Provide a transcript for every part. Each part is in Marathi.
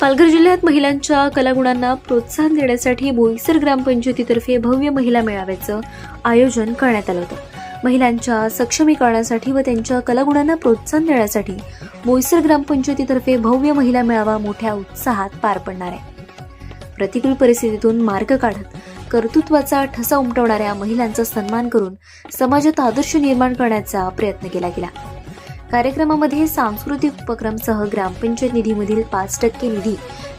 पालघर जिल्ह्यात महिलांच्या कलागुणांना प्रोत्साहन देण्यासाठी बोईसर ग्रामपंचायतीतर्फे भव्य महिला मेळाव्याचं आयोजन करण्यात आलं होतं. महिलांच्या सक्षमीकरणासाठी व त्यांच्या कलागुणांना प्रोत्साहन देण्यासाठी बोईसर ग्रामपंचायतीतर्फे भव्य महिला मेळावा मोठ्या उत्साहात पार पडणार आहे. प्रतिकूल परिस्थितीतून मार्ग काढत कर्तृत्वाचा ठसा उमटवणाऱ्या महिलांचा सन्मान करून समाजात आदर्श निर्माण करण्याचा प्रयत्न केला गेला. कार्यक्रमामध्ये सांस्कृतिक उपक्रमसह ग्रामपंचायत निधीमधील पाच टक्के निधी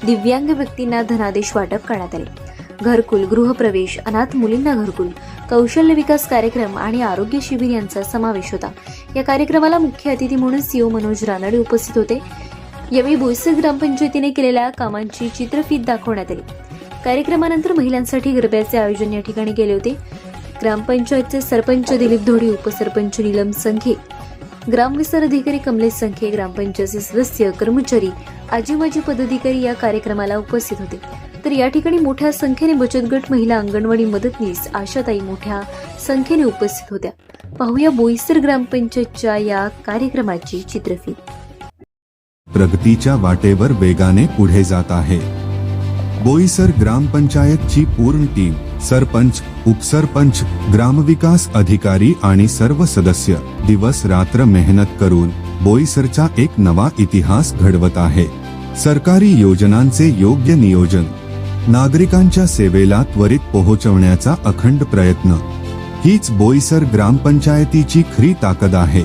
दिव्यांग व्यक्तींना धनादेश वाटप करण्यात आले. घरकुल गृहप्रवेश अनाथ मुलींना घरकुल कौशल्य विकास कार्यक्रम आणि आरोग्य शिबिर यांचा समावेश होता. या कार्यक्रमाला मुख्य अतिथी म्हणून सीओ मनोज रानडे उपस्थित होते. यावेळी बोईसर ग्रामपंचायतीने केलेल्या कामांची चित्रफीत दाखवण्यात आली. कार्यक्रमानंतर महिलांसाठी गरब्याचे आयोजन या ठिकाणी केले होते. ग्रामपंचायतचे सरपंच दिलीप धोडी उपसरपंच नीलम संघे ग्रामविस्तार अधिकारी कमलेश संखे ग्रामपंचायत सदस्य कर्मचारी आजी माजी पदाधिकारी या कार्यक्रमाला उपस्थित होते. तर या ठिकाणी मोठ्या संख्येने बचत गट महिला अंगणवाडी मदतनीस आशाताई मोठ्या संख्येने उपस्थित होत्या. पाहूया बोईसर ग्रामपंचायतच्या या कार्यक्रमाची चित्रफीत. प्रगतीच्या वाटेवर वेगाने पुढे जात आहे. बोईसर ग्रामपंचायतची पूर्ण टीम सरपंच उपसरपंच ग्रामविकास अधिकारी आणि सर्व सदस्य दिवस रात्र मेहनत करून बोईसरचा एक नवा इतिहास घडवत आहे. सरकारी योजनांचे योग्य नियोजन नागरिकांच्या सेवेला त्वरित पोहोचवण्याचा अखंड प्रयत्न. हीच बोईसर ग्रामपंचायतीची खरी ताकद आहे.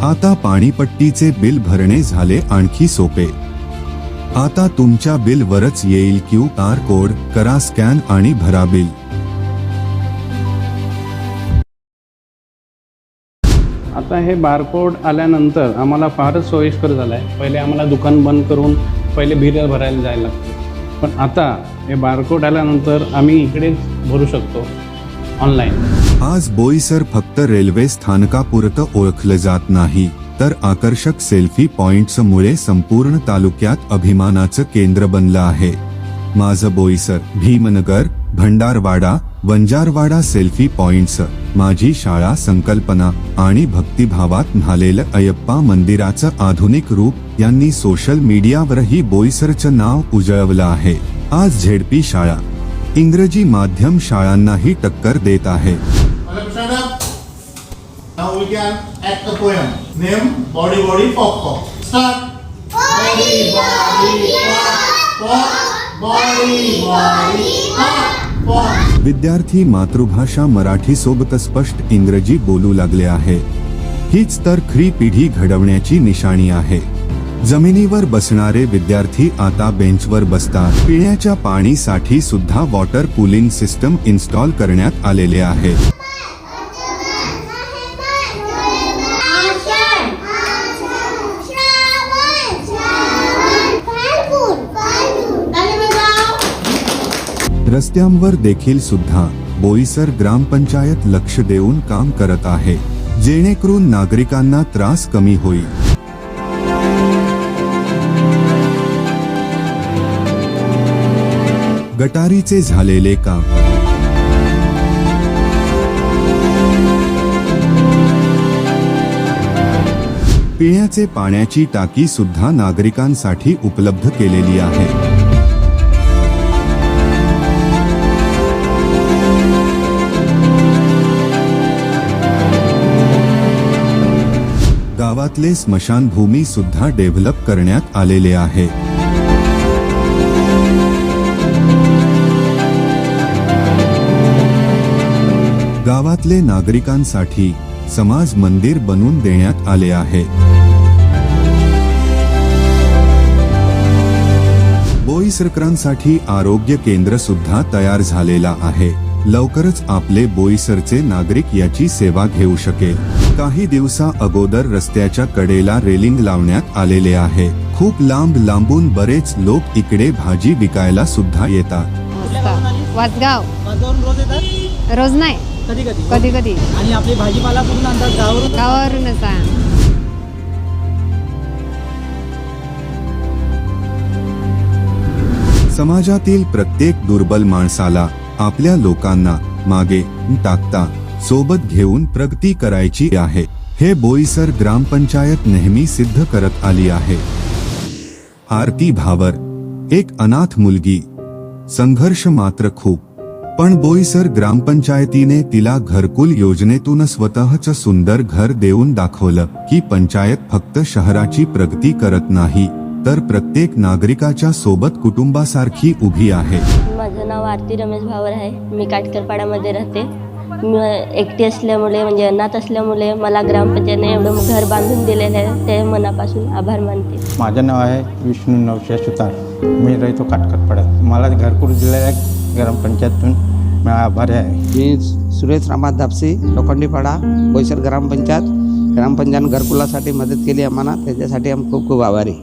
आता पाणीपट्टीचे बिल भरणे झाले आणखी सोपे. आता तुमच्या बिलवरच येईल क्यू आर कोड करा स्कॅन आणि भरा बिल. आता हे बारकोड आल्यानंतर आम्हाला फारच सोयीस्कर झालं आहे पहिले आम्हाला दुकान बंद करून पहिले बिल भरायला जायला लागतं. पण आता हे बारकोड आल्यानंतर आम्ही इकडेच भरू शकतो ऑनलाईन आज बोईसर फक्त रेल्वे स्थानकापुरतं ओळखलं जात नाही. तर आकर्षक सेल्फी पॉइंट्समुळे संपूर्ण तालुक्यात अभिमानाचं केंद्र बनलं आहे. माझं बोईसर भीमनगर भंडारवाडा वंजारवाडा सेल्फी पॉइंट्स माझी शाळा संकल्पना आणि भक्तिभावात न्हालेलं अयप्पा मंदिराचं आधुनिक रूप यांनी सोशल मीडियावरही बोईसरचं नाव उजळवलं आहे. आज झेडपी शाळा. इंग्रजी माध्यम शाळांनाही टक्कर देत आहे. Now we can act the poem. Name Body Body Pop Pop. Start. Body Body Pop Pop. Body Body Pop Pop. विद्यार्थी मातृभाषा मराठी सोबत स्पष्ट इंग्रजी बोलू लागले आहे हीच तर खरी पिढी घडवण्याची निशाणी आहे जमिनीवर बसणारे विद्यार्थी आता बेंचवर बसतात पिण्याच्या पाणीसाठी सुद्धा वॉटर कूलिंग सिस्टम इन्स्टॉल करण्यात आलेले आहे रस्त्यांवर देखील सुद्धा बोईसर ग्रामपंचायत लक्ष देऊन काम करत आहे जेणेकरून नागरिकांना त्रास कमी होईल. गटारीचे झालेले काम. पिण्याचे पाण्याची टाकी सुद्धा नागरिकांसाठी उपलब्ध केलेली आहे. गावातले स्मशानभूमी सुद्धा डेव्हलप करण्यात आलेले आहे. गावातले नागरिकांसाठी समाज मंदिर बनवून देण्यात आले आहे. बोईसरकरांसाठी आरोग्य केंद्र सुद्धा तयार झालेला आहे. लवकरच आपले बोईसरचे नागरिक याची सेवा घेऊ शकेल. काही दिवसा अगोदर रस्त्याच्या कडेला रेलिंग लावण्यात आलेले आहे. खूप लांब लांबून बरेच लोक इकडे भाजी विकायला सुद्धा येतात. वासगाव. रोज येतात? रोज नाही. कधी कधी? कधी कधी. आणि आपले भाजीपाला पूर्ण आणतात? गावावरून? गावावरूनच आहे. समाजातील प्रत्येक दुर्बल माणसाला आपल्या लोकांना मागे टाकता सोबत घेऊन प्रगती करायची आहे. हे बोईसर ग्रामपंचायत नेहमी सिद्ध करत आली आहे. आरती भावर एक अनाथ मुलगी. संघर्ष मात्र खूप. पण बोईसर ग्रामपंचायतीने तिला घरकुल योजनेतून स्वतःच सुंदर घर देऊन दाखवलं की पंचायत फक्त शहराची प्रगती करत नाही तर प्रत्येक नागरिकाच्या सोबत कुटुंबासारखी उभी आहे. माझं नाव आरती रमेश भावर आहे. मी काटकरपाड्यामध्ये राहते. मी एकटी असल्यामुळे म्हणजे अनाथ असल्यामुळे मला ग्रामपंचायतीने एवढं घर बांधून दिलेलं आहे. ते मनापासून आभार मानते. माझं नाव आहे विष्णू नवशे सुतार. मी राहतो काटकरपाड्यात. मला घरकुल दिलेल्या ग्रामपंचायतून मी आभारी आहे. मी सुरेश रामात दापसी लोखंडीपाडा बोईसर ग्रामपंचायत. ग्रामपंचायत घरकुलासाठी मदत केली आम्हाला. त्याच्यासाठी आम्ही खूप खूप आभारी.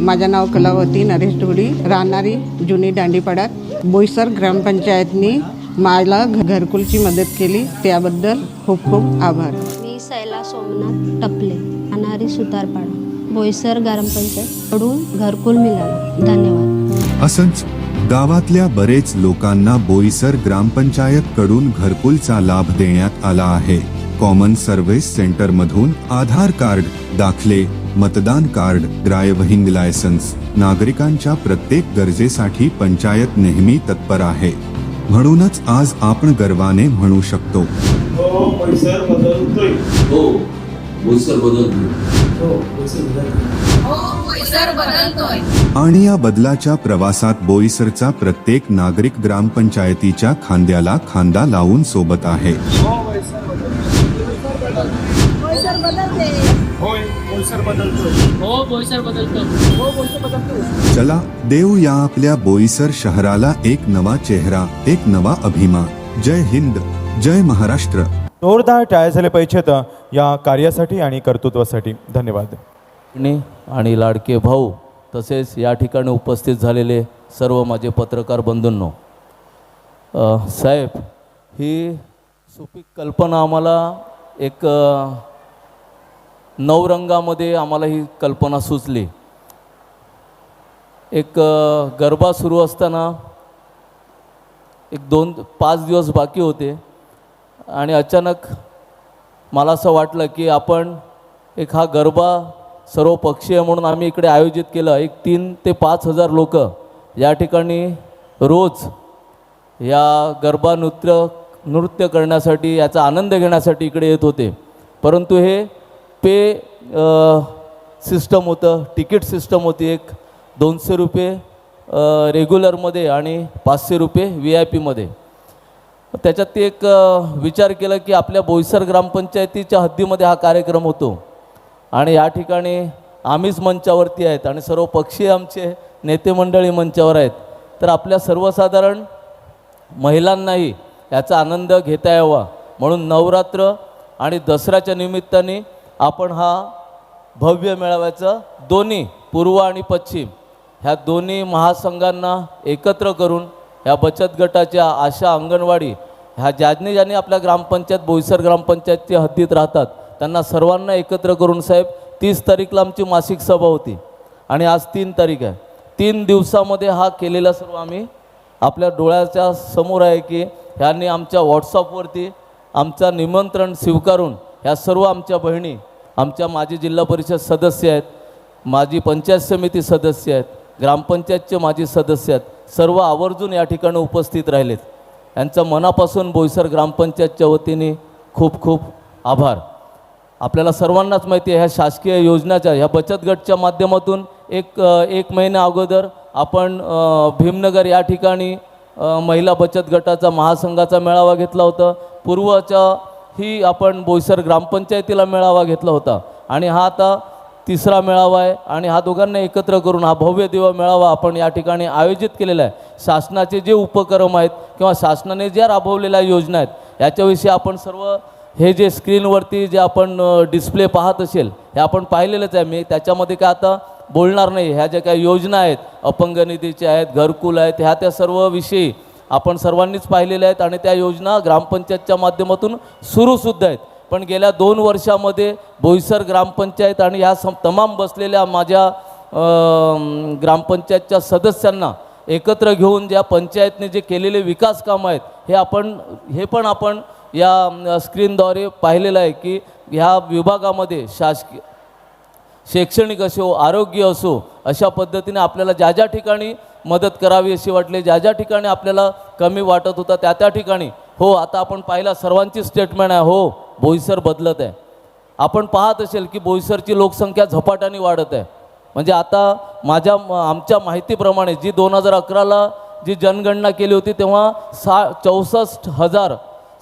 माझं नाव कलावती नरेश ढोडी राहणारी जुनी दांडीपाड्यात बोईसर ग्रामपंचायतनी मला घरकुलची मदत केली. त्याबद्दल खूप खूप आभार. मी सैला सोमनाथ टपले अनारी सुतारपाडा बोईसर ग्रामपंचायत कडून घरकुल मिळालं. धन्यवाद. असंच गावातल्या बरेच लोकांना बोईसर ग्रामपंचायत कडून घरकुलचा लाभ देण्यात आला आहे. कॉमन सर्व्हिस सेंटर मधून आधार कार्ड दाखले मतदान कार्ड ड्रायव्हिंग लायसन्स नागरिकांच्या प्रत्येक गरजेसाठी पंचायत नेहमी तत्पर आहे. म्हणूनच आज आपण गर्वाने म्हणू शकतो. हो बदलतोय. हो बदलतो आणि या बदलाच्या प्रवासात बोईसरचा प्रत्येक नागरिक ग्रामपंचायतीच्या खांद्याला खांदा लावून सोबत आहे. चला देऊ या आपल्या बोईसर शहराला एक नवा चेहरा एक नवा अभिमान. जय हिंद जय महाराष्ट्र. जोरदार टाळ्या झाले पाहिजेत या कार्यासाठी आणि कर्तृत्वासाठी. धन्यवाद. आणि आणि लाडके भाऊ तसेच या ठिकाणी उपस्थित झालेले सर्व माझे पत्रकार बंधूंनो साहेब ही सुपीक कल्पना आम्हाला एक नवरंगामध्ये आम्हाला ही कल्पना सुचली. एक गरबा सुरू असताना एक दोन पाच दिवस बाकी होते आणि अचानक मला असं वाटलं की आपण एक हा गरबा सर्व पक्षीय म्हणून आम्ही इकडे आयोजित केलं. एक तीन ते पाच हजार लोक या ठिकाणी रोज या गरबा नृत्य नृत्य करण्यासाठी याचा आनंद घेण्यासाठी इकडे येत होते. परंतु हे पे सिस्टम होतं. तिकीट सिस्टम होती एक. दोनशे रुपये रेग्युलरमध्ये आणि पाचशे रुपये व्ही आय पीमध्ये त्याच्यात ते एक विचार केला की आपल्या बोईसर ग्रामपंचायतीच्या हद्दीमध्ये हा कार्यक्रम होतो. आणि या ठिकाणी आम्हीच मंचावरती आहेत आणि सर्व पक्षी आमचे नेते मंडळी मंचावर आहेत. तर आपल्या सर्वसाधारण महिलांनाही याचा आनंद घेता यावा. म्हणून नवरात्र आणि दसऱ्याच्या निमित्ताने आपण हा भव्य मेळाव्याचं दोन्ही पूर्व आणि पश्चिम ह्या दोन्ही महासंघांना एकत्र करून ह्या बचत गटाच्या आशा अंगणवाडी ह्या ज्याने ज्याने आपल्या ग्रामपंचायत बोईसर ग्रामपंचायतच्या हद्दीत राहतात त्यांना सर्वांना एकत्र करून साहेब तीस तारीखला आमची मासिक सभा होती. आणि आज तीन तारीख आहे. तीन दिवसामध्ये हा केलेला सर्व आम्ही आपल्या डोळ्याच्या समोर आहे की ह्यांनी आमच्या व्हॉट्सअपवरती आमचा निमंत्रण स्वीकारून ह्या सर्व आमच्या बहिणी आमच्या माजी जिल्हा परिषद सदस्य आहेत माजी पंचायत समिती सदस्य आहेत ग्रामपंचायतचे माजी सदस्य आहेत सर्व आवर्जून या ठिकाणी उपस्थित राहिलेत. यांचं मनापासून बोईसर ग्रामपंचायतच्या वतीने खूप खूप आभार. आपल्याला सर्वांनाच माहिती आहे ह्या शासकीय योजनाच्या ह्या बचत गटच्या माध्यमातून एक एक महिन्या अगोदर आपण भीमनगर या ठिकाणी महिला बचत गटाचा महासंघाचा मेळावा घेतला होता. पूर्वच्या ही आपण बोईसर ग्रामपंचायतीला मेळावा घेतला होता. आणि हा आता तिसरा मेळावा आहे. आणि हा दोघांना एकत्र करून हा भव्य दिवा मेळावा आपण या ठिकाणी आयोजित केलेला आहे. शासनाचे जे उपक्रम आहेत किंवा शासनाने ज्या राबवलेल्या योजना आहेत याच्याविषयी आपण सर्व हे जे स्क्रीनवरती जे आपण डिस्प्ले पाहत असेल हे आपण पाहिलेलंच आहे. मी त्याच्यामध्ये काय आता बोलणार नाही. ह्या ज्या काही योजना आहेत अपंग निधीच्या आहेत घरकुल आहेत ह्या त्या सर्व विषयी आपण सर्वांनीच पाहिलेल्या आहेत आणि त्या योजना ग्रामपंचायतच्या माध्यमातून सुरूसुद्धा आहेत. पण गेल्या दोन वर्षामध्ये बोईसर ग्रामपंचायत आणि ह्या सम तमाम बसलेल्या माझ्या ग्रामपंचायतच्या सदस्यांना एकत्र घेऊन ज्या पंचायतने जे केलेले विकास कामं आहेत हे आपण हे पण आपण या स्क्रीनद्वारे पाहिलेलं आहे की ह्या विभागामध्ये शासकीय शैक्षणिक असो आरोग्य असो अशा पद्धतीने आपल्याला ज्या ज्या ठिकाणी मदत करावी अशी वाटली ज्या ज्या ठिकाणी आपल्याला कमी वाटत होता त्या त्या ठिकाणी हो आता आपण पाहिला सर्वांची स्टेटमेंट आहे हो बोईसर बदलत आहे. आपण पाहत असेल की बोईसरची लोकसंख्या झपाट्याने वाढत आहे. म्हणजे आता माझ्या आमच्या माहितीप्रमाणे जी दोन हजार अकराला जी जनगणना केली होती तेव्हा सा चौसष्ट हजार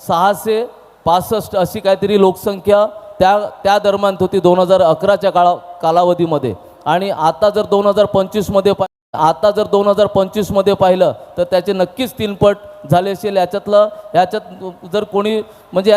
सहाशे पासष्ट अशी काहीतरी लोकसंख्या त्या त्या दरम्यान होती दोन हजार अकराच्या काळा कालावधीमध्ये. आणि आता जर दोन हजार पंचवीसमध्ये पा आता जर दोन हजार पंचवीसमध्ये पाहिलं तर त्याचे नक्कीच तीनपट झाले असेल. याच्यातलं याच्यात जर कोणी म्हणजे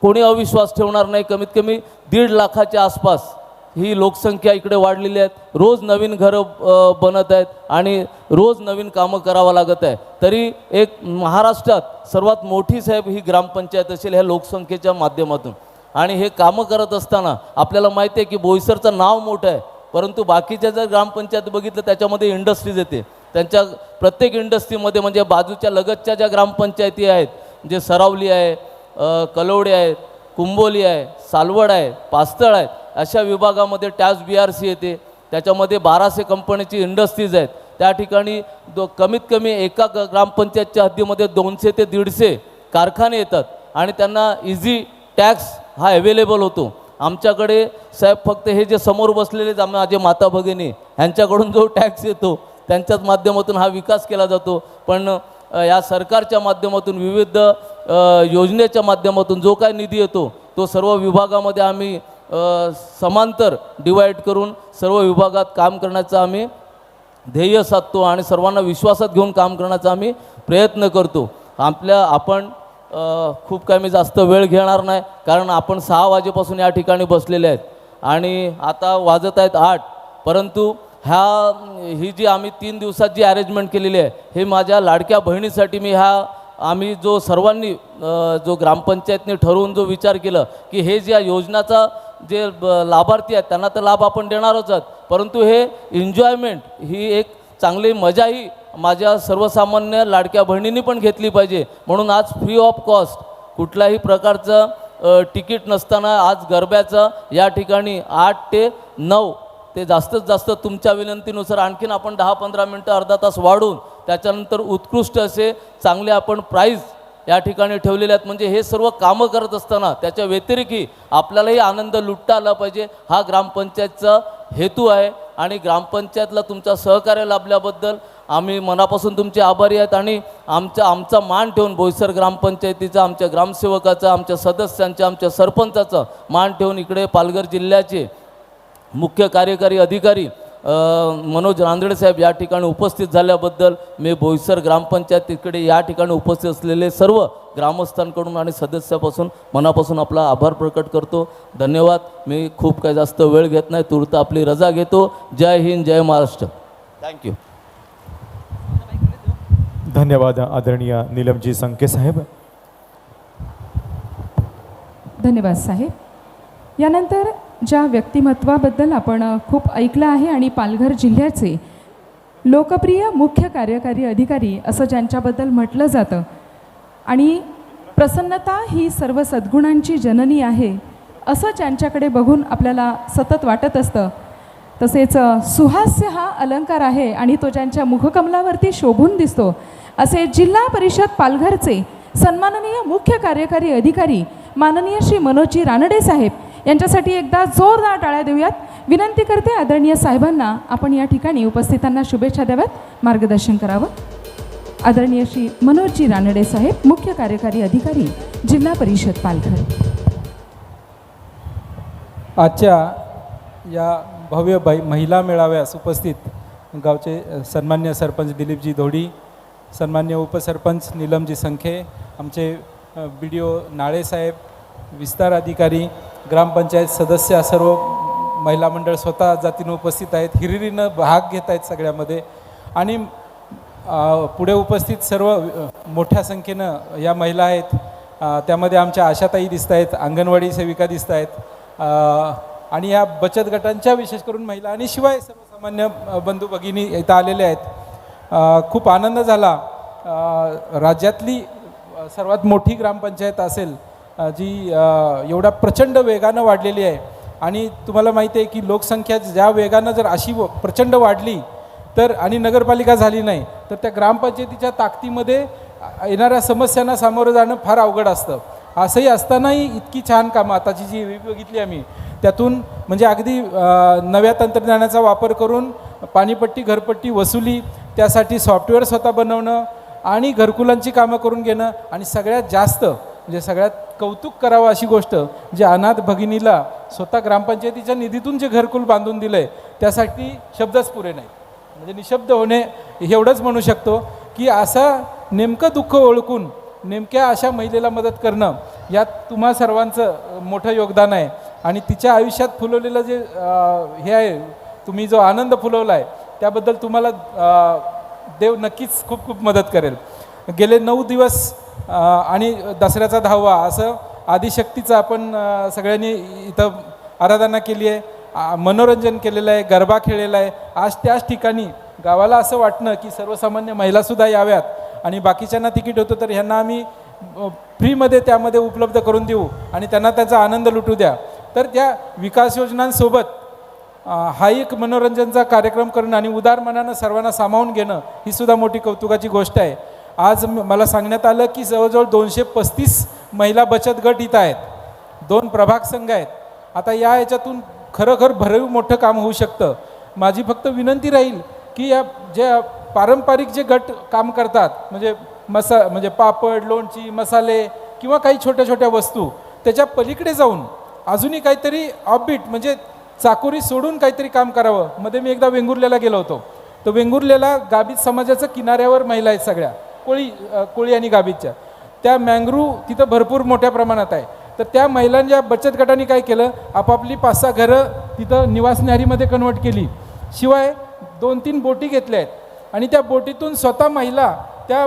कोणी अविश्वास ठेवणार नाही कमीत कमी दीड लाखाच्या आसपास ही लोकसंख्या इकडे वाढलेली आहेत रोज नवीन घरं बनत आहेत आणि रोज नवीन कामं करावं लागत आहे. तरी एक महाराष्ट्रात सर्वात मोठी साहेब ही ग्रामपंचायत असेल ह्या लोकसंख्येच्या माध्यमातून. आणि हे कामं करत असताना आपल्याला माहिती आहे की बोईसरचं नाव मोठं आहे. परंतु बाकीच्या जर ग्रामपंचायत बघितलं त्याच्यामध्ये इंडस्ट्रीज येते. त्यांच्या प्रत्येक इंडस्ट्रीमध्ये म्हणजे बाजूच्या लगतच्या ज्या ग्रामपंचायती आहेत जे सरावली आहे कलोडे आहेत कुंबोली आहे सालवड आहे पास्तळ आहे अशा विभागामध्ये टॅक्स बी आर सी येते. त्याच्यामध्ये बाराशे कंपनीची इंडस्ट्रीज आहेत. त्या ठिकाणी दो कमीत कमी एका ग्रामपंचायतच्या हद्दीमध्ये दोनशे ते दीडशे कारखाने येतात. आणि त्यांना इझी टॅक्स हा अवेलेबल होतो. आमच्याकडे साहेब फक्त हे जे समोर बसलेले माझे माता भगिनी ह्यांच्याकडून जो टॅक्स येतो त्यांच्याच माध्यमातून हा विकास केला जातो. पण या सरकारच्या माध्यमातून विविध योजनेच्या माध्यमातून जो काय निधी येतो तो सर्व विभागामध्ये आम्ही समांतर डिवाईड करून सर्व विभागात काम करण्याचा आम्ही ध्येय साधतो आणि सर्वांना विश्वासात घेऊन काम करण्याचा आम्ही प्रयत्न करतो. आपल्या आपण खूप काही मी जास्त वेळ घेणार नाही कारण आपण सहा वाजेपासून या ठिकाणी बसलेले आहेत. आणि आता वाजत आहेत आठ परंतु ह्या ही जी आम्ही तीन दिवसात जी अरेंजमेंट केलेली आहे हे माझ्या लाडक्या बहिणीसाठी मी ह्या आम्ही जो सर्वांनी जो ग्रामपंचायतने ठरवून जो विचार केला की हे ज्या योजनाचा जे लाभार्थी आहेत त्यांना तर लाभ आपण देणारच आहोत परंतु हे एन्जॉयमेंट ही एक चांगली मजाही माझ्या सर्वसामान्य लाडक्या बहिणींनी पण घेतली पाहिजे. म्हणून आज फ्री ऑफ कॉस्ट कुठल्याही प्रकारचं तिकीट नसताना आज गरब्याचं या ठिकाणी आठ ते नऊ ते जास्तीत जास्त तुमच्या विनंतीनुसार आणखीन आपण दहा पंधरा मिनटं अर्धा तास वाढवून त्याच्यानंतर उत्कृष्ट असे चांगले आपण प्राईज या ठिकाणी ठेवलेले आहेत. म्हणजे हे सर्व कामं करत असताना त्याच्या व्यतिरिक्तही आपल्यालाही आनंद लुटता आला पाहिजे. हा ग्रामपंचायतचा हेतू आहे आणि ग्रामपंचायतला तुमचा सहकार्य लाभल्याबद्दल आम्ही मनापासून तुमचे आभारी आहेत आणि आमचा आमचा मान ठेवून बोईसर ग्रामपंचायतीचा आमच्या ग्रामसेवकाचा आमच्या सदस्यांचा आमच्या सरपंचाचा मान ठेवून इकडे पालघर जिल्ह्याचे मुख्य कार्यकारी अधिकारी मनोज रांदडे साहेब या ठिकाणी उपस्थित झाल्याबद्दल मी बोईसर ग्रामपंचायत तिकडे या ठिकाणी उपस्थित असलेले सर्व ग्रामस्थांकडून आणि सदस्यापासून मनापासून आपला आभार प्रकट करतो. धन्यवाद. मी खूप काही जास्त वेळ घेत नाही. तूर्त आपली रजा घेतो. जय हिंद जय महाराष्ट्र. थँक्यू धन्यवाद आदरणीय नीलमजी संके साहेब. धन्यवाद साहेब. यानंतर ज्या व्यक्तिमत्वाबद्दल आपण खूप ऐकलं आहे आणि पालघर जिल्ह्याचे लोकप्रिय मुख्य कार्यकारी अधिकारी असं ज्यांच्याबद्दल म्हटलं जातं. आणि प्रसन्नता ही सर्व सद्गुणांची जननी आहे असं ज्यांच्याकडे बघून आपल्याला सतत वाटत असतं. तसेच सुहास्य हा अलंकार आहे आणि तो ज्यांच्या मुखकमलावरती शोभून दिसतो असे जिल्हा परिषद पालघरचे सन्माननीय मुख्य कार्यकारी अधिकारी माननीय श्री मनोजी रानडे साहेब यांच्यासाठी एकदा जोरदार टाळ्या देऊयात. विनंती करते आदरणीय साहेबांना आपण या ठिकाणी उपस्थितांना शुभेच्छा द्याव्यात. मार्गदर्शन करावं. आदरणीय श्री मनोजी रानडे साहेब मुख्य कार्यकारी अधिकारी जिल्हा परिषद पालघर. आजच्या या भव्य बाई महिला मेळाव्यास उपस्थित गावचे सन्मान्य सरपंच दिलीपजी धोडी सन्मान्य उपसरपंच निलमजी संखे आमचे बी डी ओ नाळेसाहेब विस्तार अधिकारी ग्रामपंचायत सदस्य सर्व महिला मंडळ स्वतः जातीनं उपस्थित आहेत. हिरिरीनं भाग घेत आहेत सगळ्यामध्ये. आणि पुढे उपस्थित सर्व मोठ्या संख्येनं या महिला आहेत. त्यामध्ये आमच्या आशाताई दिसत आहेत अंगणवाडी सेविका दिसत आहेत. आणि या बचत गटांच्या विशेष करून महिला आणि शिवाय सर्वसामान्य बंधू भगिनी इथं आलेले आहेत. खूप आनंद झाला. राज्यातली सर्वात मोठी ग्रामपंचायत असेल जी एवढ्या प्रचंड वेगानं वाढलेली आहे. आणि तुम्हाला माहिती आहे की लोकसंख्या ज्या वेगानं जर अशी व- प्रचंड वाढली तर आणि नगरपालिका झाली नाही तर त्या ग्रामपंचायतीच्या ताकदीमध्ये येणाऱ्या समस्यांना सामोरं जाणं फार अवघड असतं. असंही असतानाही इतकी छान कामं आताची जी बघितली आम्ही त्यातून म्हणजे अगदी नव्या तंत्रज्ञानाचा वापर करून पाणीपट्टी घरपट्टी वसुली त्यासाठी सॉफ्टवेअर स्वतः बनवणं आणि घरकुलांची कामं करून घेणं आणि सगळ्यात जास्त म्हणजे सगळ्यात कौतुक करावं अशी गोष्ट जे अनाथ भगिनीला स्वतः ग्रामपंचायतीच्या निधीतून जे घरकुल बांधून दिलं आहे त्यासाठी शब्दच पुरे नाही म्हणजे निशब्द होणे एवढंच म्हणू शकतो की असं नेमकं दुःख ओळखून नेमक्या अशा महिलेला मदत करणं यात तुम्हा सर्वांचं मोठं योगदान आहे. आणि तिच्या आयुष्यात फुलवलेलं जे हे आहे तुम्ही जो आनंद फुलवला आहे त्याबद्दल तुम्हाला देव नक्कीच खूप खूप मदत करेल. गेले नऊ दिवस आणि दसऱ्याचा दहावा असं आदिशक्तीचं आपण सगळ्यांनी इथं आराधना केली आहे. आ, मनोरंजन केलेलं आहे गरबा खेळलेला आहे. आज त्याच ठिकाणी गावाला असं वाटणं की सर्वसामान्य महिलासुद्धा याव्यात आणि बाकीच्यांना तिकीट होतं तर ह्यांना आम्ही फ्रीमध्ये त्यामध्ये उपलब्ध करून देऊ आणि त्यांना त्याचा आनंद लुटू द्या. तर त्या विकास योजनांसोबत हा एक मनोरंजनचा कार्यक्रम करणं आणि उदार मनानं सर्वांना सामावून घेणं ही सुद्धा मोठी कौतुकाची गोष्ट आहे. आज मला सांगण्यात आलं की जवळजवळ दोनशे पस्तीस महिला बचत गट इथं आहेत. दोन प्रभाग संघ आहेत. आता या याच्यातून खरोखर भरव मोठं काम होऊ शकतं. माझी फक्त विनंती राहील की या जे पारंपरिक जे गट काम करतात म्हणजे मसा म्हणजे पापड लोणची मसाले किंवा काही छोट्या छोट्या वस्तू त्याच्या पलीकडे जाऊन अजूनही काहीतरी ऑबिट म्हणजे चाकोरी सोडून काहीतरी काम करावं. मध्ये मी एकदा वेंगुर्ल्याला गेलो होतो. तर वेंगुर्ल्याला गाभित समाजाचं किनाऱ्यावर महिला आहेत सगळ्या. कोळी कोळी आणि गाबीच्या त्या मँग्रू तिथं भरपूर मोठ्या प्रमाणात आहे. तर त्या महिलांच्या बचत गटाने काय केलं? आपापली पाच सहा घरं तिथं निवास कन्वर्ट केली. शिवाय दोन तीन बोटी घेतल्या आहेत. आणि त्या बोटीतून स्वतः महिला त्या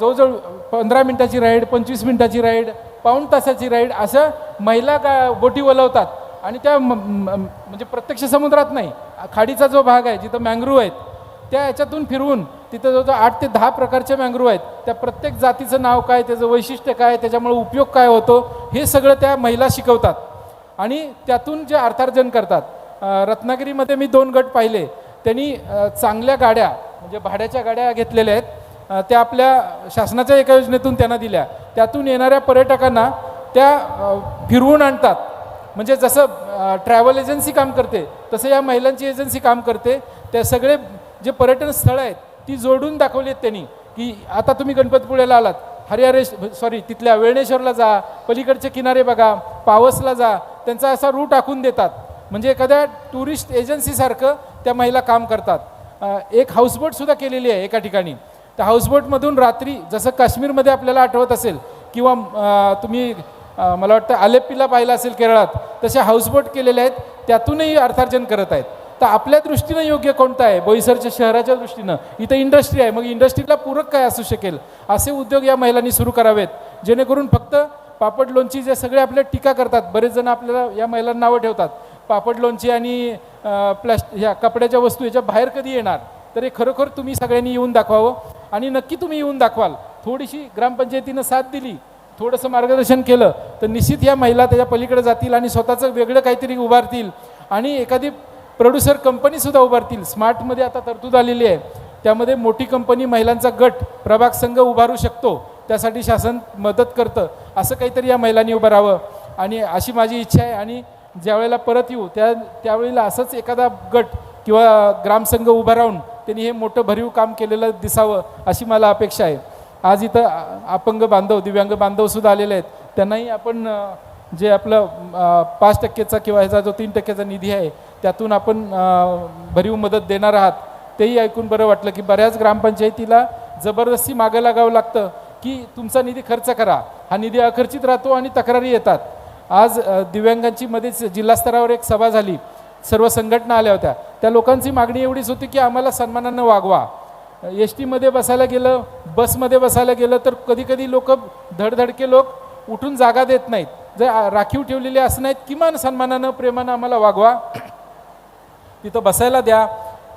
जवळजवळ पंधरा मिनटाची राईड पंचवीस मिनटाची राईड पाऊण तासाची राईड असं महिला का बोटी वलवतात. आणि त्या म- म्हणजे प्रत्यक्ष समुद्रात नाही. खाडीचा जो भाग आहे जिथं मँग्रू आहेत त्या ह्याच्यातून फिरवून तिथं जवळजवळ आठ ते दहा प्रकारचे मँग्रोव्ह आहेत. त्या प्रत्येक जातीचं नाव काय त्याचं वैशिष्ट्य काय त्याच्यामुळे उपयोग काय होतो हे सगळं त्या महिला शिकवतात. आणि त्यातून जे अर्थार्जन करतात. रत्नागिरीमध्ये मी दोन गट पाहिले. त्यांनी चांगल्या गाड्या म्हणजे भाड्याच्या गाड्या घेतलेल्या आहेत. त्या आपल्या शासनाच्या एका योजनेतून त्यांना दिल्या. त्यातून येणाऱ्या पर्यटकांना त्या फिरवून आणतात. म्हणजे जसं ट्रॅव्हल एजन्सी काम करते तसं या महिलांची एजन्सी काम करते. त्या सगळे जे पर्यटन स्थळं आहेत ती जोडून दाखवली आहेत त्यांनी की आता तुम्ही गणपतीपुळ्याला आलात. हरिहरेश सॉरी तिथल्या वेळणेश्वरला जा पलीकडचे किनारे बघा पावसला जा त्यांचा असा रूट आखून देतात. म्हणजे एखाद्या टुरिस्ट एजन्सीसारखं त्या महिला काम करतात. एक हाऊसबोटसुद्धा केलेली आहे एका ठिकाणी. त्या हाऊसबोटमधून रात्री जसं काश्मीरमध्ये आपल्याला आठवत असेल किंवा तुम्ही मला वाटतं आलेप्पीला पाहिलं असेल केरळात तसे हाऊसबोट केलेले आहेत त्यातूनही अर्थार्जन करत आहेत. तर आपल्या दृष्टीनं योग्य कोणतं आहे? बोईसरच्या शहराच्या दृष्टीनं. इथं इंडस्ट्री आहे. मग इंडस्ट्रीला पूरक काय असू शकेल? असे उद्योग या महिलांनी सुरू करावेत. जेणेकरून फक्त पापड लोणची जे सगळे आपल्या टीका करतात बरेच जण आपल्याला या महिलांना नावं ठेवतात. पापड लोणची आणि प्लॅस्ट ह्या कपड्याच्या वस्तू याच्या बाहेर कधी येणार? तर हे खरोखर तुम्ही सगळ्यांनी येऊन दाखवावं आणि नक्की तुम्ही येऊन दाखवाल. थोडीशी ग्रामपंचायतीनं साथ दिली थोडंसं मार्गदर्शन केलं तर निश्चित या महिला त्याच्या पलीकडे जातील आणि स्वतःचं वेगळं काहीतरी उभारतील. आणि एखादी प्रोड्युसर कंपनीसुद्धा उभारतील. स्मार्टमध्ये आता तरतूद आलेली आहे. त्यामध्ये मोठी कंपनी महिलांचा गट प्रभाग संघ उभारू शकतो. त्यासाठी शासन मदत करतं. असं काहीतरी या महिलांनी उभं राहावं आणि अशी माझी इच्छा आहे. आणि ज्यावेळेला परत येऊ त्या त्यावेळेला असंच एखादा गट किंवा ग्रामसंघ उभा राहून त्यांनी हे मोठं भरीव काम केलेलं दिसावं अशी मला अपेक्षा आहे. आज इथं अपंग बांधव दिव्यांग बांधवसुद्धा आलेले आहेत. त्यांनाही आपण जे आपलं पाच टक्केचा किंवा ह्याचा जो तीन टक्क्याचा निधी आहे त्यातून आपण भरीव मदत देणार आहात तेही ऐकून बरं वाटलं की बऱ्याच ग्रामपंचायतीला जबरदस्ती मागं लागावं लागतं की तुमचा निधी खर्च करा. हा निधी अखर्चित राहतो आणि तक्रारी येतात. आज दिव्यांगांची मध्येच जिल्हास्तरावर एक सभा झाली. सर्व संघटना आल्या होत्या. त्या लोकांची मागणी एवढीच होती की आम्हाला सन्मानानं वागवा. एस टीमध्ये बसायला गेलं बसमध्ये बसायला गेलं तर कधीकधी लोक धडधडके लोक उठून जागा देत नाहीत. जर राखीव ठेवलेले असं नाहीत किमान सन्मानानं प्रेमानं आम्हाला वागवा. तिथं बसायला द्या.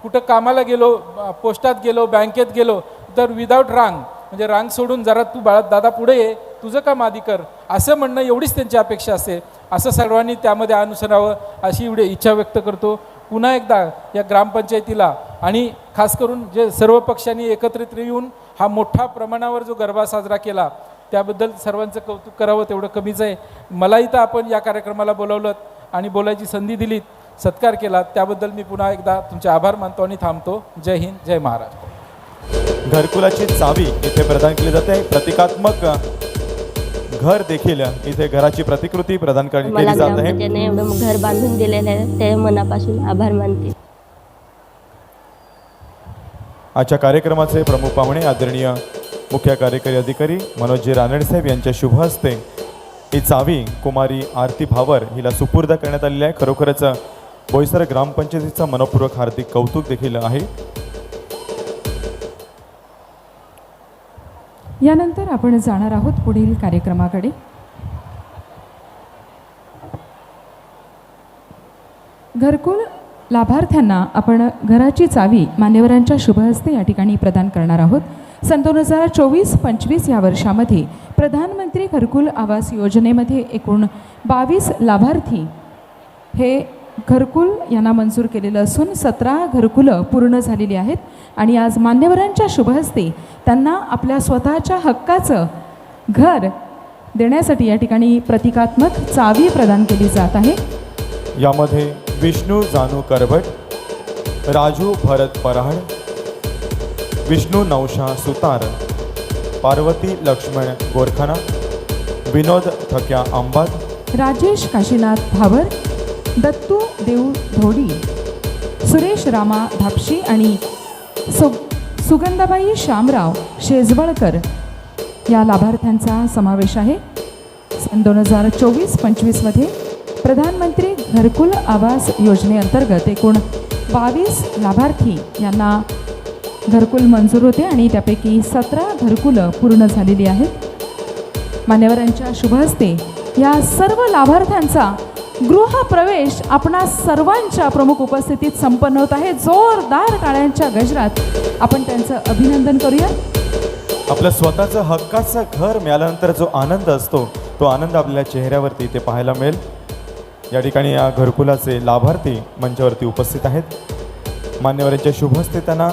कुठं कामाला गेलो पोस्टात गेलो बँकेत गेलो तर विदाऊट रांग. म्हणजे रांग सोडून जरा तू बाळा दादा पुढे ये तुझं काम आधी कर. असं म्हणणं एवढीच त्यांची अपेक्षा असते असं सर्वांनी त्यामध्ये अनुसरावं अशी एवढी इच्छा व्यक्त करतो. पुन्हा एकदा या ग्रामपंचायतीला आणि खास करून जे सर्व पक्षांनी एकत्रित येऊन हा मोठ्या प्रमाणावर जो गरबा साजरा केला त्याबद्दल सर्वांचं कौतुक करावं तेवढं कमीच आहे. मला इथं आपण या कार्यक्रमाला बोलावलं आणि बोलायची संधी दिलीत सत्कार केला त्याबद्दल मी पुन्हा एकदा तुमचे आभार मानतो आणि थांबतो. जय हिंद जय महाराष्ट्र घरकुलाची चावी इथे प्रदान केली जाते. प्रतिकात्मक घर देखील इथे घराची प्रतिकृती प्रदान कर- मला केली जात आहे. घर बांधून दिलेलं आहे ते मनापासून आभार मानते. आजच्या कार्यक्रमाचे प्रमुख पाहुणे आदरणीय मुख्य कार्यकारी अधिकारी मनोजी रानडसाहेब यांच्या शुभ हस्ते ही चावी कुमारी आरती भावर हिला सुपूर्द करण्यात आलेली आहे. खरोखरच बोईसर ग्रामपंचायतीचं मनपूर्वक हार्दिक कौतुक देखील आहे. यानंतर आपण जाणार आहोत पुढील कार्यक्रमाकडे. घरकुल लाभार्थ्यांना आपण घराची चावी मान्यवरांच्या शुभहस्ते या ठिकाणी प्रदान करणार आहोत. सन दोन हजार चोवीस पंचवीस या वर्षामध्ये प्रधानमंत्री घरकुल आवास योजनेमध्ये एकूण बावीस लाभार्थी हे घरकुल यांना मंजूर केलेलं असून सतरा घरकुलं पूर्ण झालेली आहेत आणि आज मान्यवरांच्या शुभहस्ते त्यांना आपल्या स्वतःच्या हक्काचं घर देण्यासाठी या ठिकाणी प्रतिकात्मक चावी प्रदान केली जात आहे. यामध्ये विष्णू जानू करभट राजू भरत पराड विष्णू नवशा सुतार पार्वती लक्ष्मण गोरखाना विनोद थक्या अंबात राजेश काशीनाथ भावर दत्तू देऊ धोडी सुरेश रामा धापशी आणि सु सुगंधाबाई श्यामराव शेजवळकर या लाभार्थ्यांचा समावेश आहे. सन दोन हजार चोवीस पंचवीसमध्ये प्रधानमंत्री घरकुल आवास योजनेअंतर्गत एकूण बावीस लाभार्थी यांना घरकुल मंजूर होते आणि त्यापैकी सतरा घरकुलं पूर्ण झालेली आहेत. मान्यवरांच्या शुभहस्ते या सर्व लाभार्थ्यांचा गृहप्रवेश आपणा सर्वांच्या प्रमुख उपस्थितीत संपन्न होत आहे. जोरदार टाळ्यांच्या गजरात आपण त्यांचं अभिनंदन करूया. आपलं स्वतःचं हक्काचं घर मिळाल्यानंतर जो आनंद असतो तो आनंद आपल्या चेहऱ्यावरती ते पाहायला मिळेल. या ठिकाणी या घरकुलाचे लाभार्थी मंचावरती उपस्थित आहेत. मान्यवरांच्या शुभहस्ते त्यांना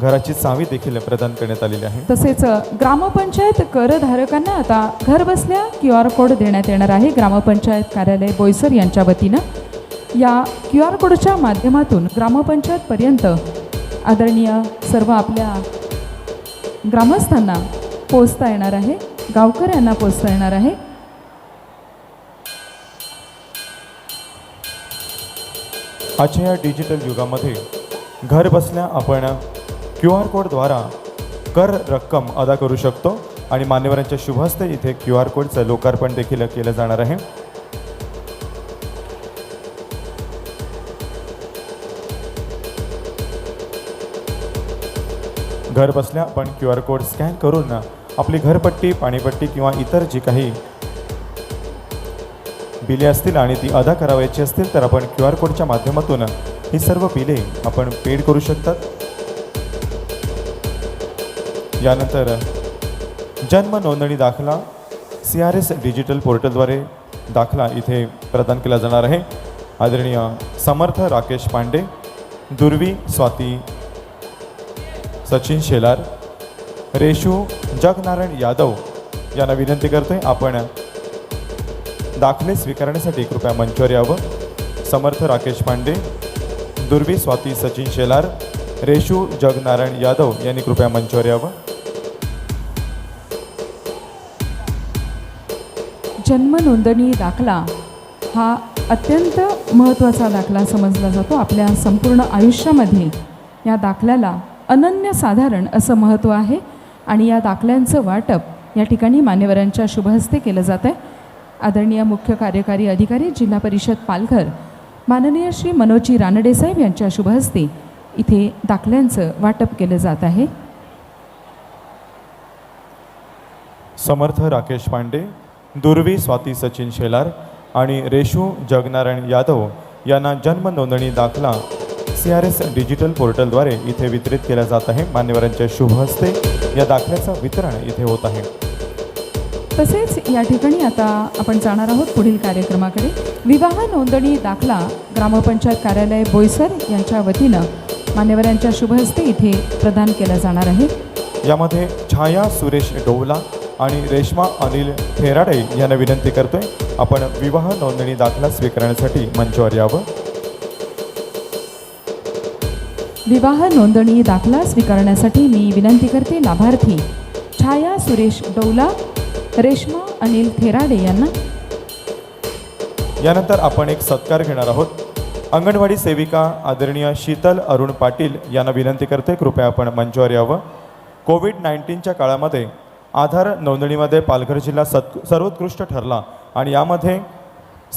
घराची चावी देखील प्रदान करण्यात आलेली आहे. तसेच ग्रामपंचायत करधारकांना आता घर बसल्या क्यू आर कोड देण्यात येणार आहे. ग्रामपंचायत कार्यालय बोईसर यांच्या वतीनं. या क्यू आर कोडच्या माध्यमातून ग्रामपंचायतपर्यंत आदरणीय सर्व आपल्या ग्रामस्थांना पोचता येणार आहे. गावकऱ्यांना पोचता येणार आहे. आजच्या या डिजिटल युगामध्ये घर बसल्या आपण क्यू आर कोडद्वारा कर रक्कम अदा करू शकतो आणि मान्यवरांच्या शुभहस्ते इथे क्यू आर कोडचं लोकार्पण देखील केलं जाणार आहे. घर बसल्या आपण क्यू आर कोड स्कॅन करून आपली घरपट्टी पाणीपट्टी किंवा इतर जी काही बिले असतील आणि ती अदा करावयाची असतील तर आपण क्यू आर कोडच्या माध्यमातून ही सर्व बिले आपण पेड करू शकतात. यानंतर जन्म नोंदणी दाखला सी आर एस डिजिटल पोर्टलद्वारे दाखला इथे प्रदान केला जाणार आहे. आदरणीय समर्थ राकेश पांडे दुर्वी स्वाती सचिन शेलार रेशू जगनारायण यादव यांना विनंती करतो आहे आपण दाखले स्वीकारण्यासाठी कृपया मंचावर यावं. समर्थ राकेश पांडे दुर्वी स्वाती सचिन शेलार रेशू जगनारायण यादव यांनी कृपया मंचावर यावं. जन्म नोंदणी दाखला हा अत्यंत महत्त्वाचा दाखला समजला जातो आपल्या संपूर्ण आयुष्यामध्ये. या दाखल्याला अनन्यसाधारण असं महत्त्व आहे आणि या दाखल्यांचं वाटप या ठिकाणी मान्यवरांच्या शुभहस्ते केलं जात आहे आदरणीय मुख्य कार्यकारी अधिकारी जिल्हा परिषद पालघर माननीय श्री मनोजी रानडे साहेब यांच्या शुभहस्ते इथे दाखल्यांचं वाटप केलं जात आहे. समर्थ राकेश पांडे दुर्वी स्वाती सचिन शेलार आणि रेशू जगनारायण यादव यांना जन्म नोंदणी दाखला सी आर एस डिजिटल पोर्टलद्वारे इथे वितरित केला जात आहे. मान्यवरांच्या शुभ हस्ते या दाखल्याचं वितरण इथे होत आहे. तसेच या ठिकाणी आता आपण जाणार आहोत पुढील कार्यक्रमाकडे. विवाह नोंदणी दाखला ग्रामपंचायत कार्यालय बोईसर यांच्या वतीनं मान्यवरांच्या शुभहस्ते इथे प्रदान केला जाणार आहे. यामध्ये छाया सुरेश डोवला आणि रेश्मा अनिल थेराडे यांना विनंती करतोय आपण विवाह नोंदणी दाखला स्वीकारण्यासाठी मंचावर यावं. विवाह नोंदणी दाखला स्वीकारण्यासाठी मी विनंती करते लाभार्थी छाया सुरेश डौला रेश्मा अनिल थेराडे यांना. यानंतर आपण एक सत्कार घेणार आहोत. अंगणवाडी सेविका आदरणीय शीतल अरुण पाटील यांना विनंती करते कृपया आपण मंचावर यावं. कोविड नाईन्टीनच्या काळामध्ये आधार नोंदणीमध्ये पालघर जिल्हा सत् सर्वोत्कृष्ट ठरला आणि यामध्ये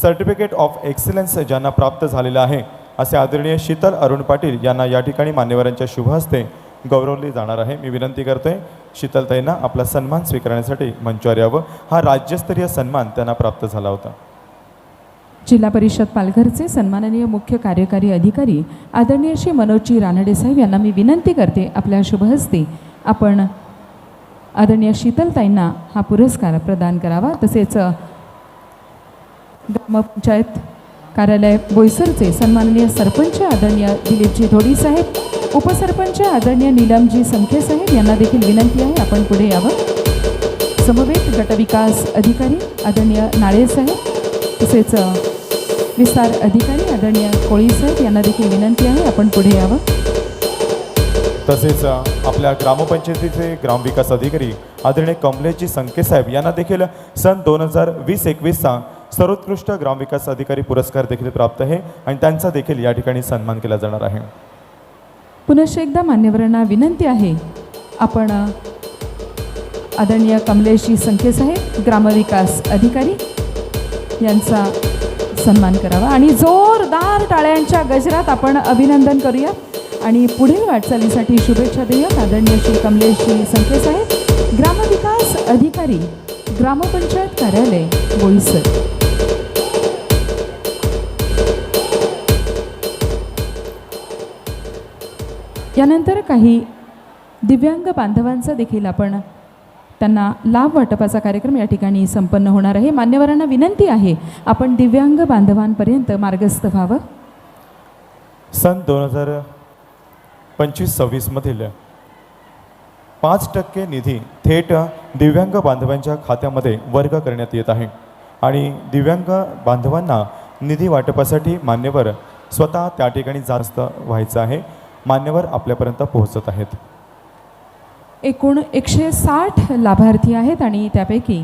सर्टिफिकेट ऑफ एक्सलन्स ज्यांना प्राप्त झालेलं आहे असे आदरणीय शीतल अरुण पाटील यांना या ठिकाणी मान्यवरांच्या शुभ हस्ते जाणार आहे. मी विनंती करतोय शीतलताईंना आपला सन्मान स्वीकारण्यासाठी मंचावर यावं. हा राज्यस्तरीय सन्मान त्यांना प्राप्त झाला होता. जिल्हा परिषद पालघरचे सन्माननीय मुख्य कार्यकारी अधिकारी आदरणीय श्री मनोजी रानडे साहेब यांना मी विनंती करते आपल्या शुभहस्ते आपण आदरणीय शीतलताईंना हा पुरस्कार प्रदान करावा. तसेच ग्रामपंचायत कार्यालय बोईसरचे सन्माननीय सरपंच आदरणीय दिलीपजी धोडी साहेब उपसरपंच आदरणीय नीलमजी संखे साहेब यांना देखील विनंती आहे आपण पुढे यावं. समवेत गटविकास अधिकारी आदरणीय नाळे साहेब तसेच विस्तार अधिकारी आदरणीय कोळी साहेब यांना देखील विनंती आहे आपण पुढे यावं. तसेच आपल्या ग्रामपंचायतीचे ग्रामविकास अधिकारी आदरणीय कमलेशजी संकेसाहेब यांना देखील सन दोन हजार वीस एकवीसचा सर्वोत्कृष्ट ग्रामविकास अधिकारी पुरस्कार देखील प्राप्त आहे आणि त्यांचा देखील या ठिकाणी सन्मान केला जाणार आहे. पुनश्च एकदा मान्यवरांना विनंती आहे आपण आदरणीय कमलेशजी संकेसाहेब ग्रामविकास अधिकारी यांचा सन्मान करावा आणि जोरदार टाळ्यांच्या गजरात आपण अभिनंदन करूया. आणि पुढील वाटचालीसाठी शुभेच्छा देऊयात आदरणीय श्री कमलेशजी संख्येसाहेब ग्रामविकास अधिकारी ग्रामपंचायत कार्यालय बोईसर. यानंतर काही दिव्यांग बांधवांचा देखील आपण त्यांना लाभ वाटपाचा कार्यक्रम या ठिकाणी संपन्न होणार आहे. मान्यवरांना विनंती आहे आपण दिव्यांग बांधवांपर्यंत मार्गस्थ व्हावं. सन दोन हजार पंचवीस सव्वीसमधील पाच टक्के निधी थेट दिव्यांग बांधवांच्या खात्यामध्ये वर्ग करण्यात येत आहे. आणि दिव्यांग बांधवांना निधी वाटपासाठी मान्यवर स्वतः त्या ठिकाणी जास्त व्हायचं आहे. मान्यवर आपल्यापर्यंत पोहोचत आहेत. एकूण एकशे साठ लाभार्थी आहेत आणि त्यापैकी